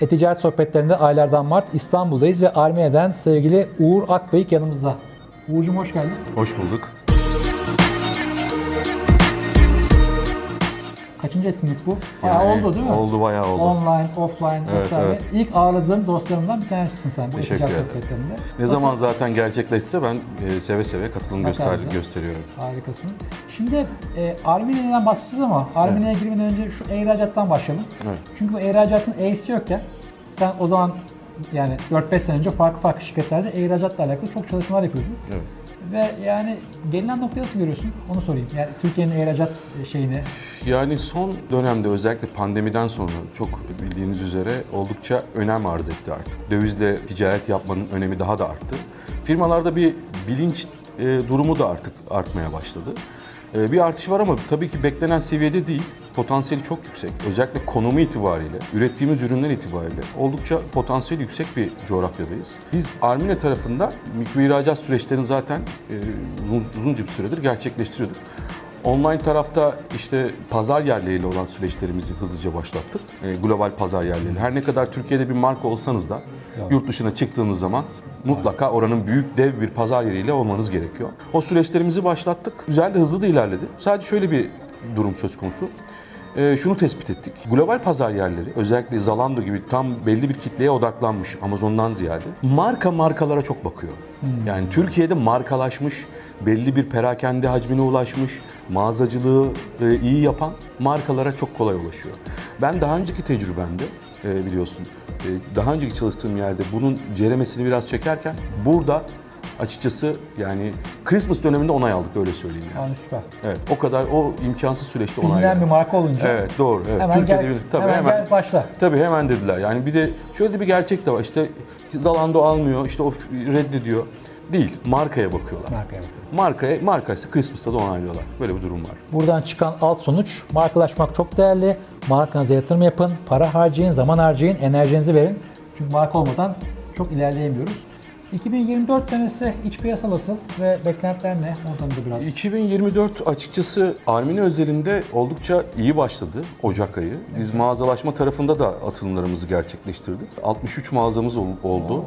E-Ticaret Sohbetlerinde aylardan Mart İstanbul'dayız ve Armiye'den sevgili Uğur Akbeyik yanımızda. Uğur'cum hoş geldin. Hoş bulduk. Kaçıncı etkinlik bu? Bayağı Yani oldu değil mi? Oldu bayağı oldu. Online, offline Evet, vesaire. evet. İlk ağırladığım dostlarımdan bir tanesisin sen bu Teşekkür E-Ticaret ederim. Sohbetlerinde. Ne Nasıl? zaman zaten gerçekleşse ben e, seve seve katılım Ne göster gösteriyorum. Harikasın. Şimdi e, Arminia'dan bahsedeceğiz ama Arminia'ya girmeden önce şu ihracattan başlayalım. Evet. Çünkü bu ihracatın E'si yokken sen o zaman yani 4-5 sene önce farklı farklı şirketlerde ihracatla alakalı çok çalışmalar yapıyordun. Evet. Ve yani gelinen noktayı nasıl görüyorsun? Onu sorayım. Yani Türkiye'nin ihracat şeyini. Yani son dönemde özellikle pandemiden sonra çok bildiğiniz üzere oldukça önem arz etti artık. Dövizle ticaret yapmanın önemi daha da arttı. Firmalarda bir bilinç e, durumu da artık artmaya başladı. E, bir artış var ama tabii ki beklenen seviyede değil. Potansiyeli çok yüksek. Özellikle konumu itibariyle, ürettiğimiz ürünler itibariyle oldukça potansiyeli yüksek bir coğrafyadayız. Biz Armine tarafında mikro ihracat süreçlerini zaten e, uzun, uzunca bir süredir gerçekleştiriyorduk. Online tarafta işte pazar yerleriyle olan süreçlerimizi hızlıca başlattık. E, global pazar yerleri. Her ne kadar Türkiye'de bir marka olsanız da yurt dışına çıktığınız zaman mutlaka oranın büyük dev bir pazar yeriyle olmanız gerekiyor. O süreçlerimizi başlattık. Güzel de hızlı da ilerledi. Sadece şöyle bir durum söz konusu. E, şunu tespit ettik. Global pazar yerleri özellikle Zalando gibi tam belli bir kitleye odaklanmış Amazon'dan ziyade marka markalara çok bakıyor. Yani Türkiye'de markalaşmış, belli bir perakende hacmine ulaşmış, mağazacılığı e, iyi yapan markalara çok kolay ulaşıyor. Ben daha önceki tecrübemde e, biliyorsun, daha önceki çalıştığım yerde bunun ceremesini biraz çekerken burada açıkçası yani Christmas döneminde onay aldık öyle söyleyeyim yani. Yani süper. Evet, o kadar o imkansız süreçte onay Bilinen bir marka olunca Evet, doğru. Evet. hemen, Türkiye'de gel, bir- tabii hemen, hemen, gel başla. Tabii hemen dediler. Yani bir de şöyle de bir gerçek de var. İşte Zalando almıyor, işte o reddediyor. Değil, markaya bakıyorlar. Markaya bakın. Markaya, marka ise Christmas'ta da onaylıyorlar. Böyle bir durum var. Buradan çıkan alt sonuç markalaşmak çok değerli. Markanıza yatırım yapın, para harcayın, zaman harcayın, enerjinizi verin. Çünkü marka olmadan çok ilerleyemiyoruz. 2024 senesi iç piyasa nasıl ve beklentiler ne? Oradan da biraz. 2024 açıkçası Armini özelinde oldukça iyi başladı Ocak ayı. Biz mağazalaşma tarafında da atılımlarımızı gerçekleştirdik. 63 mağazamız ol- oldu. Oo.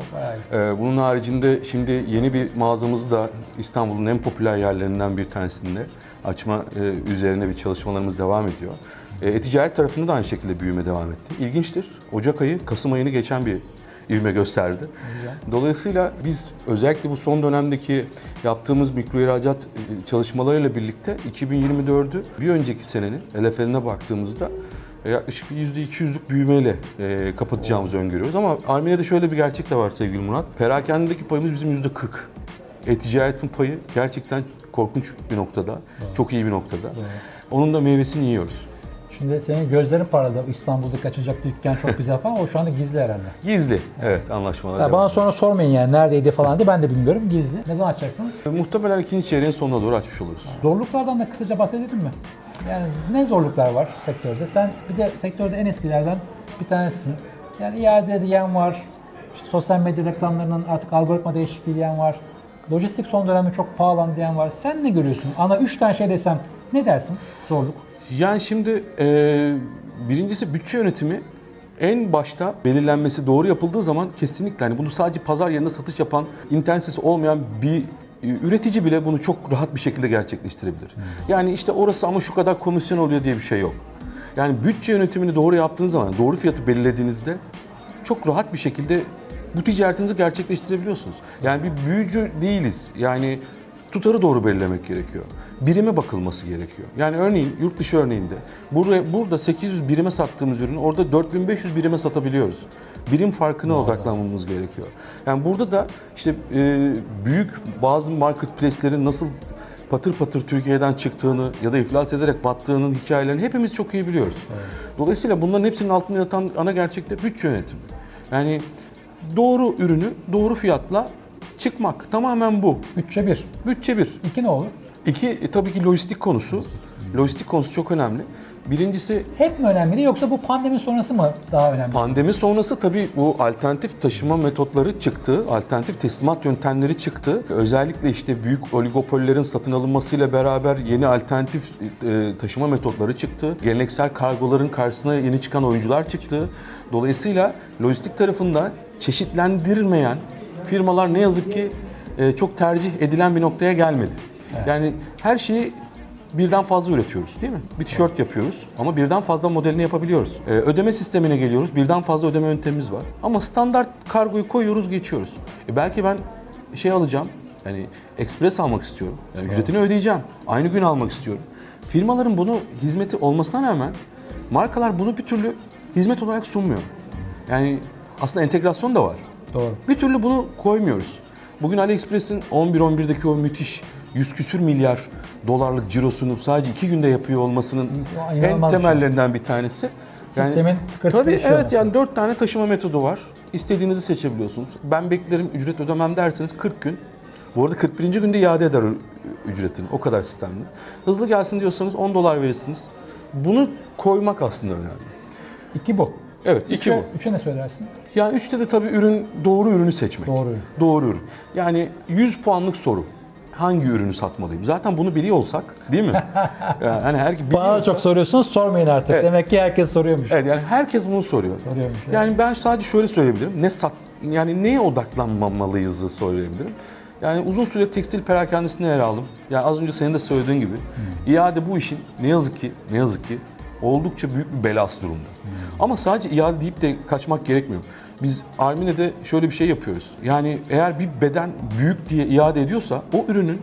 Ee, bunun haricinde şimdi yeni bir mağazamızı da İstanbul'un en popüler yerlerinden bir tanesinde açma e, üzerine bir çalışmalarımız devam ediyor. E, e-ticaret tarafında da aynı şekilde büyüme devam etti. İlginçtir. Ocak ayı Kasım ayını geçen bir ivme gösterdi. Dolayısıyla biz özellikle bu son dönemdeki yaptığımız mikro ihracat e, çalışmalarıyla birlikte 2024'ü bir önceki senenin LFL'ine baktığımızda e, yaklaşık bir %200'lük büyümeyle e, kapatacağımızı öngörüyoruz. Ama Armine'de şöyle bir gerçek de var sevgili Murat. Perakendedeki payımız bizim %40. E-ticaretin payı gerçekten korkunç bir noktada. Çok iyi bir noktada. Onun da meyvesini yiyoruz. Şimdi senin gözlerin parladı. İstanbul'daki açılacak dükkan çok güzel falan. O şu anda gizli herhalde. Gizli. Evet anlaşmalar. Ya devam bana sonra sormayın yani neredeydi falan diye ben de bilmiyorum. Gizli. Ne zaman açacaksınız? Muhtemelen ikinci çeyreğin sonuna doğru açmış oluruz. Zorluklardan da kısaca bahsedelim mi? Yani ne zorluklar var sektörde? Sen bir de sektörde en eskilerden bir tanesisin. Yani iade diyen var, sosyal medya reklamlarının artık algoritma değişikliği diyen var. Lojistik son dönemde çok pahalan diyen var. Sen ne görüyorsun? Ana üç tane şey desem ne dersin? Zorluk. Yani şimdi e, birincisi bütçe yönetimi en başta belirlenmesi doğru yapıldığı zaman kesinlikle hani bunu sadece pazar yerinde satış yapan, internet sitesi olmayan bir üretici bile bunu çok rahat bir şekilde gerçekleştirebilir. Yani işte orası ama şu kadar komisyon oluyor diye bir şey yok. Yani bütçe yönetimini doğru yaptığınız zaman, doğru fiyatı belirlediğinizde çok rahat bir şekilde bu ticaretinizi gerçekleştirebiliyorsunuz. Yani bir büyücü değiliz. Yani tutarı doğru belirlemek gerekiyor. Birime bakılması gerekiyor. Yani örneğin yurt dışı örneğinde buraya, burada 800 birime sattığımız ürünü orada 4500 birime satabiliyoruz. Birim farkına odaklanmamız gerekiyor. Yani burada da işte e, büyük bazı marketplace'lerin nasıl patır patır Türkiye'den çıktığını ya da iflas ederek battığının hikayelerini hepimiz çok iyi biliyoruz. Dolayısıyla bunların hepsinin altında yatan ana gerçek de bütçe yönetimi. Yani doğru ürünü doğru fiyatla çıkmak tamamen bu. Bütçe bir. Bütçe bir. İki ne olur? İki e, tabii ki lojistik konusu. Lojistik konusu çok önemli. Birincisi Hep mi önemli yoksa bu pandemi sonrası mı daha önemli? Pandemi sonrası tabii bu alternatif taşıma metotları çıktı, alternatif teslimat yöntemleri çıktı. Özellikle işte büyük oligopollerin satın alınmasıyla beraber yeni alternatif e, taşıma metotları çıktı. Geleneksel kargoların karşısına yeni çıkan oyuncular çıktı. Dolayısıyla lojistik tarafında çeşitlendirmeyen firmalar ne yazık ki e, çok tercih edilen bir noktaya gelmedi. Yani her şeyi birden fazla üretiyoruz değil mi? Bir tişört yapıyoruz ama birden fazla modelini yapabiliyoruz. Ee, ödeme sistemine geliyoruz. Birden fazla ödeme yöntemimiz var. Ama standart kargoyu koyuyoruz, geçiyoruz. E belki ben şey alacağım. Yani ekspres almak istiyorum. Yani ücretini ödeyeceğim. Aynı gün almak istiyorum. Firmaların bunu hizmeti olmasına rağmen markalar bunu bir türlü hizmet olarak sunmuyor. Yani aslında entegrasyon da var. Doğru. Bir türlü bunu koymuyoruz. Bugün AliExpress'in 11-11'deki o müthiş 100 küsür milyar dolarlık cirosunu sadece iki günde yapıyor olmasının en inanılmaz bir şey. temellerinden bir tanesi. Sistemin tıkır tıkır Tabii işliyor evet yani 4 tane taşıma metodu var. İstediğinizi seçebiliyorsunuz. Ben beklerim ücret ödemem derseniz 40 gün. Bu arada 41. günde iade eder ücretini. O kadar sistemli. Hızlı gelsin diyorsanız 10 dolar verirsiniz. Bunu koymak aslında önemli. İki bu. Evet, iki Üçe- bu. Üçe ne söylersin? Yani üçte de tabii ürün doğru ürünü seçmek. Doğru ürün. Doğru ürün. Yani 100 puanlık soru. Hangi ürünü satmalıyım? Zaten bunu biliyor olsak değil mi? yani hani her Bana da çok soruyorsunuz, sormayın artık. Evet. Demek ki herkes soruyormuş. Evet yani herkes bunu soruyor. Soruyormuş, evet. Yani ben sadece şöyle söyleyebilirim. Ne sat yani neye odaklanmamalıyızı söyleyebilirim. Yani uzun süre tekstil perakendesinde yer aldım. Yani az önce senin de söylediğin gibi iade bu işin ne yazık ki ne yazık ki oldukça büyük bir belası durumda. Ama sadece iade deyip de kaçmak gerekmiyor. Biz Armine'de şöyle bir şey yapıyoruz. Yani eğer bir beden büyük diye iade ediyorsa o ürünün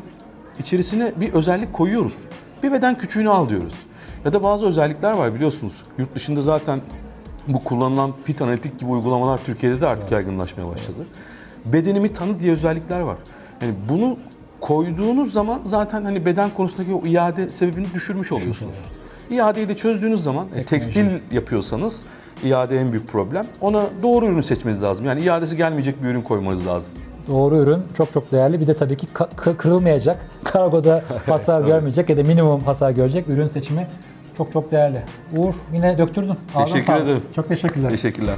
içerisine bir özellik koyuyoruz. Bir beden küçüğünü al diyoruz. Ya da bazı özellikler var biliyorsunuz. Yurt dışında zaten bu kullanılan fit analitik gibi uygulamalar Türkiye'de de artık yaygınlaşmaya başladı. Bedenimi tanı diye özellikler var. Yani bunu koyduğunuz zaman zaten hani beden konusundaki o iade sebebini düşürmüş oluyorsunuz. İadeyi de çözdüğünüz zaman e, tekstil yapıyorsanız iade en büyük problem. Ona doğru ürünü seçmeniz lazım. Yani iadesi gelmeyecek bir ürün koymanız lazım. Doğru ürün çok çok değerli. Bir de tabii ki kırılmayacak, kargoda hasar görmeyecek ya da minimum hasar görecek ürün seçimi çok çok değerli. Uğur yine döktürdün. Ağzına Teşekkür sağlık. ederim. Çok teşekkürler. Teşekkürler.